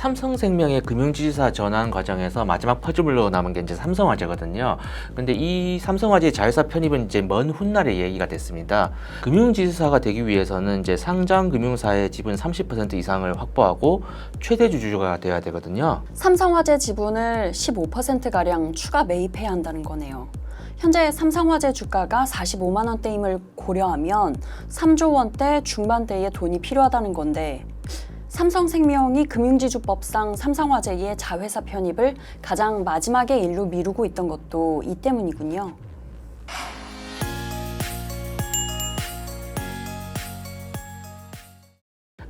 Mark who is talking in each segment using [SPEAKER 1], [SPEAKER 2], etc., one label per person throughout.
[SPEAKER 1] 삼성생명의 금융지주사 전환 과정에서 마지막 퍼즐로 남은 게 이제 삼성화재거든요. 근데 이 삼성화재 자회사 편입은 이제 먼 훗날의 얘기가 됐습니다. 금융지주사가 되기 위해서는 이제 상장 금융사의 지분 30% 이상을 확보하고 최대 주주가 되어야 되거든요.
[SPEAKER 2] 삼성화재 지분을 15%가량 추가 매입해야 한다는 거네요. 현재 삼성화재 주가가 45만 원대임을 고려하면 3조 원대 중반대의 돈이 필요하다는 건데 삼성생명이 금융지주법상 삼성화재의 자회사 편입을 가장 마지막에 일로 미루고 있던 것도 이 때문이군요.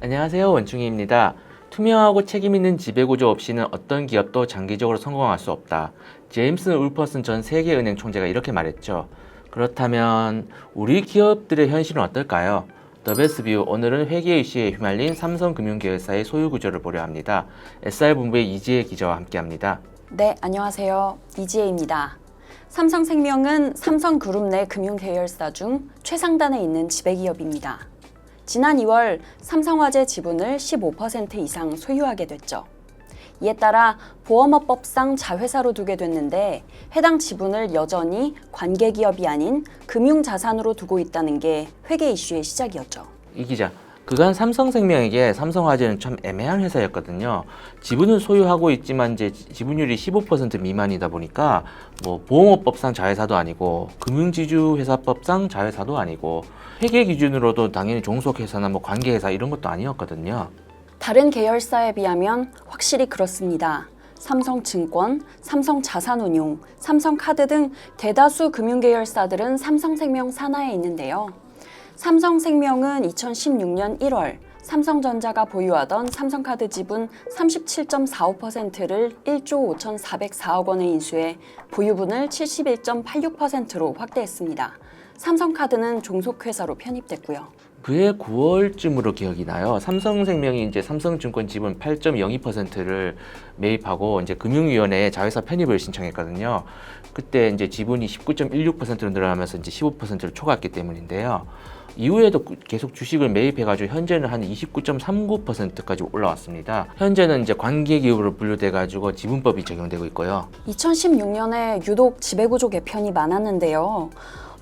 [SPEAKER 1] 안녕하세요. 원충이입니다. 투명하고 책임 있는 지배구조 없이는 어떤 기업도 장기적으로 성공할 수 없다. 제임스 울퍼슨 전 세계은행 총재가 이렇게 말했죠. 그렇다면 우리 기업들의 현실은 어떨까요? 더베스뷰 오늘은 회계 이슈에 휘말린 삼성금융계열사의 소유 구조를 보려 합니다. SR 본부의 이지혜 기자와 함께합니다.
[SPEAKER 2] 네, 안녕하세요. 이지혜입니다. 삼성생명은 삼성그룹 내 금융계열사 중 최상단에 있는 지배기업입니다. 지난 2월 삼성화재 지분을 15% 이상 소유하게 됐죠. 이에 따라 보험업법상 자회사로 두게 됐는데 해당 지분을 여전히 관계기업이 아닌 금융자산으로 두고 있다는 게 회계 이슈의 시작이었죠.
[SPEAKER 1] 이 기자, 그간 삼성생명에게 삼성화재는 참 애매한 회사였거든요. 지분은 소유하고 있지만 이제 지분율이 15% 미만이다 보니까 뭐 보험업법상 자회사도 아니고 금융지주회사법상 자회사도 아니고 회계 기준으로도 당연히 종속회사나 뭐 관계회사 이런 것도 아니었거든요.
[SPEAKER 2] 다른 계열사에 비하면 확실히 그렇습니다. 삼성증권, 삼성자산운용, 삼성카드 등 대다수 금융계열사들은 삼성생명 산하에 있는데요. 삼성생명은 2016년 1월 삼성전자가 보유하던 삼성카드 지분 37.45%를 1조 5,404억 원에 인수해 보유분을 71.86%로 확대했습니다. 삼성카드는 종속회사로 편입됐고요.
[SPEAKER 1] 그해 9월쯤으로 기억이 나요. 삼성생명이 이제 삼성증권 지분 8.02%를 매입하고 이제 금융위원회에 자회사 편입을 신청했거든요. 그때 이제 지분이 19.16%로 늘어나면서 이제 15%를 초과했기 때문인데요. 이후에도 꾸- 계속 주식을 매입해가지고 현재는 한 29.39%까지 올라왔습니다. 현재는 이제 관계기업으로 분류돼가지고 지분법이 적용되고 있고요.
[SPEAKER 2] 2016년에 유독 지배구조 개편이 많았는데요.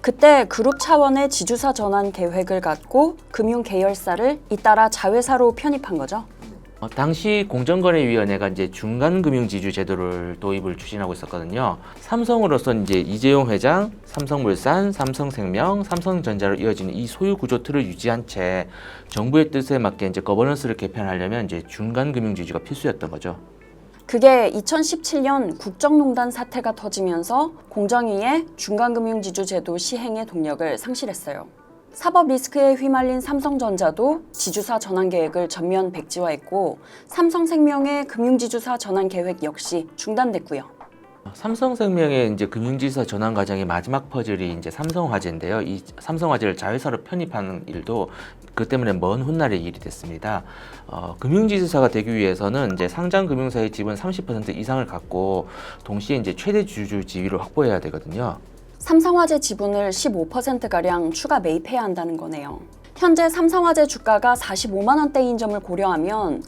[SPEAKER 2] 그때 그룹 차원의 지주사 전환 계획을 갖고 금융 계열사를 잇따라 자회사로 편입한 거죠.
[SPEAKER 1] 어, 당시 공정거래위원회가 이제 중간금융지주 제도를 도입을 추진하고 있었거든요. 삼성으로서 이제 이재용 회장, 삼성물산, 삼성생명, 삼성전자로 이어지는 이 소유 구조 틀을 유지한 채 정부의 뜻에 맞게 이제 거버넌스를 개편하려면 이제 중간금융지주가 필수였던 거죠.
[SPEAKER 2] 그게 2017년 국정농단 사태가 터지면서 공정위의 중간금융지주 제도 시행의 동력을 상실했어요. 사법 리스크에 휘말린 삼성전자도 지주사 전환 계획을 전면 백지화했고 삼성생명의 금융지주사 전환 계획 역시 중단됐고요.
[SPEAKER 1] 삼성생명의 이제 금융지사 전환 과정의 마지막 퍼즐이 이제 삼성화재인데요. 이 삼성화재를 자회사로 편입하는 일도 그 때문에 먼 훗날의 일이 됐습니다. 어, 금융지주사가 되기 위해서는 이제 상장 금융사의 지분 30% 이상을 갖고 동시에 이제 최대 주주 지위를 확보해야 되거든요.
[SPEAKER 2] 삼성화재 지분을 15%가량 추가 매입해야 한다는 거네요. 현재 삼성화재 주가가 45만 원대인 점을 고려하면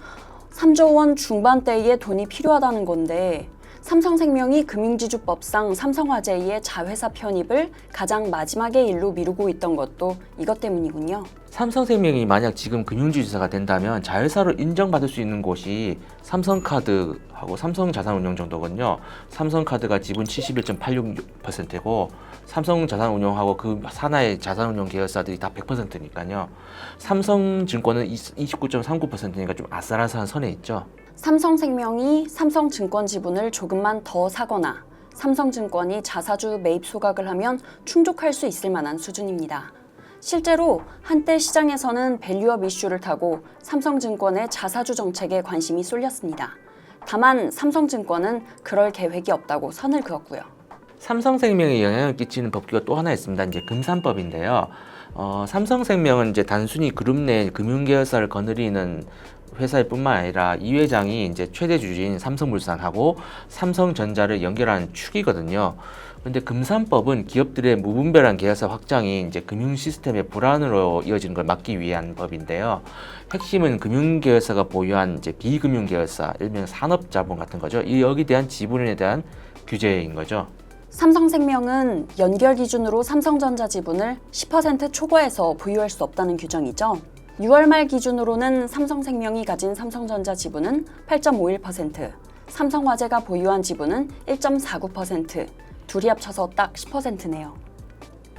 [SPEAKER 2] 3조 원 중반대의 돈이 필요하다는 건데 삼성생명이 금융지주법상 삼성화재의 자회사 편입을 가장 마지막에 일로 미루고 있던 것도 이것 때문이군요.
[SPEAKER 1] 삼성생명이 만약 지금 금융지주사가 된다면 자회사로 인정받을 수 있는 곳이 삼성카드하고 삼성자산운용 정도거든요. 삼성카드가 지분 71.86%고 삼성자산운용하고 그 산하의 자산운용 계열사들이 다 100%니까요. 삼성증권은 29.39%니까 좀 아슬아슬한 선에 있죠.
[SPEAKER 2] 삼성생명이 삼성증권 지분을 조금만 더 사거나 삼성증권이 자사주 매입 소각을 하면 충족할 수 있을 만한 수준입니다. 실제로 한때 시장에서는 밸류업 이슈를 타고 삼성증권의 자사주 정책에 관심이 쏠렸습니다. 다만 삼성증권은 그럴 계획이 없다고 선을 그었고요.
[SPEAKER 1] 삼성생명에 영향을 끼치는 법규가 또 하나 있습니다. 이제 금산법인데요. 어, 삼성생명은 이제 단순히 그룹 내 금융계열사를 거느리는 회사뿐만 아니라 이 회장이 이제 최대 주주인 삼성물산하고 삼성전자를 연결하는 축이거든요. 근데 금산법은 기업들의 무분별한 계열사 확장이 이제 금융 시스템의 불안으로 이어지는 걸 막기 위한 법인데요. 핵심은 금융 계열사가 보유한 이제 비금융 계열사, 일명 산업 자본 같은 거죠. 이 여기 대한 지분에 대한 규제인 거죠.
[SPEAKER 2] 삼성생명은 연결 기준으로 삼성전자 지분을 10% 초과해서 보유할 수 없다는 규정이죠. 6월 말 기준으로는 삼성생명이 가진 삼성전자 지분은 8.51%, 삼성화재가 보유한 지분은 1.49%, 둘이 합쳐서 딱 10%네요.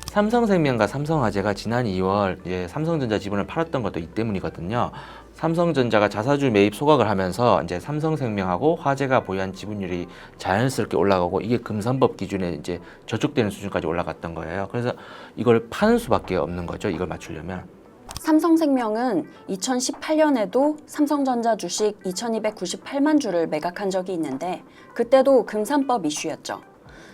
[SPEAKER 1] 삼성생명과 삼성화재가 지난 2월 예, 삼성전자 지분을 팔았던 것도 이 때문이거든요. 삼성전자가 자사주 매입 소각을 하면서 이제 삼성생명하고 화재가 보유한 지분율이 자연스럽게 올라가고 이게 금산법 기준에 이제 저촉되는 수준까지 올라갔던 거예요. 그래서 이걸 파는 수밖에 없는 거죠. 이걸 맞추려면.
[SPEAKER 2] 삼성생명은 2018년에도 삼성전자 주식 2298만 주를 매각한 적이 있는데 그때도 금산법 이슈였죠.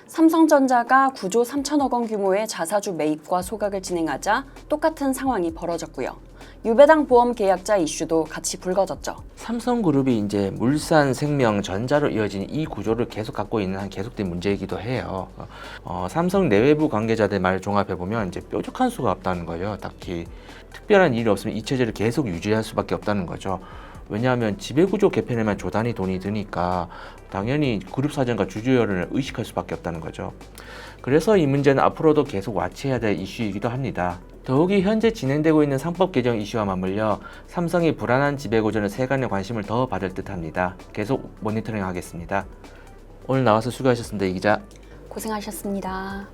[SPEAKER 2] 삼성전자가 9조 3천억 원 규모의 자사주 매입과 소각을 진행하자 똑같은 상황이 벌어졌고요. 유배당 보험 계약자 이슈도 같이 불거졌죠.
[SPEAKER 1] 삼성그룹이 이제 물산, 생명, 전자로 이어진 이 구조를 계속 갖고 있는 한 계속된 문제이기도 해요. 어, 삼성 내외부 관계자들 말 종합해 보면 이제 뾰족한 수가 없다는 거예요. 딱히 특별한 일이 없으면 이 체제를 계속 유지할 수밖에 없다는 거죠. 왜냐하면 지배구조 개편에만 조단위 돈이 드니까 당연히 그룹 사정과 주주여론을 의식할 수밖에 없다는 거죠. 그래서 이 문제는 앞으로도 계속 와치해야 될 이슈이기도 합니다. 더욱이 현재 진행되고 있는 상법 개정 이슈와 맞물려 삼성이 불안한 지배구조는 세간의 관심을 더 받을 듯합니다. 계속 모니터링 하겠습니다. 오늘 나와서 수고하셨습니다, 이 기자.
[SPEAKER 2] 고생하셨습니다.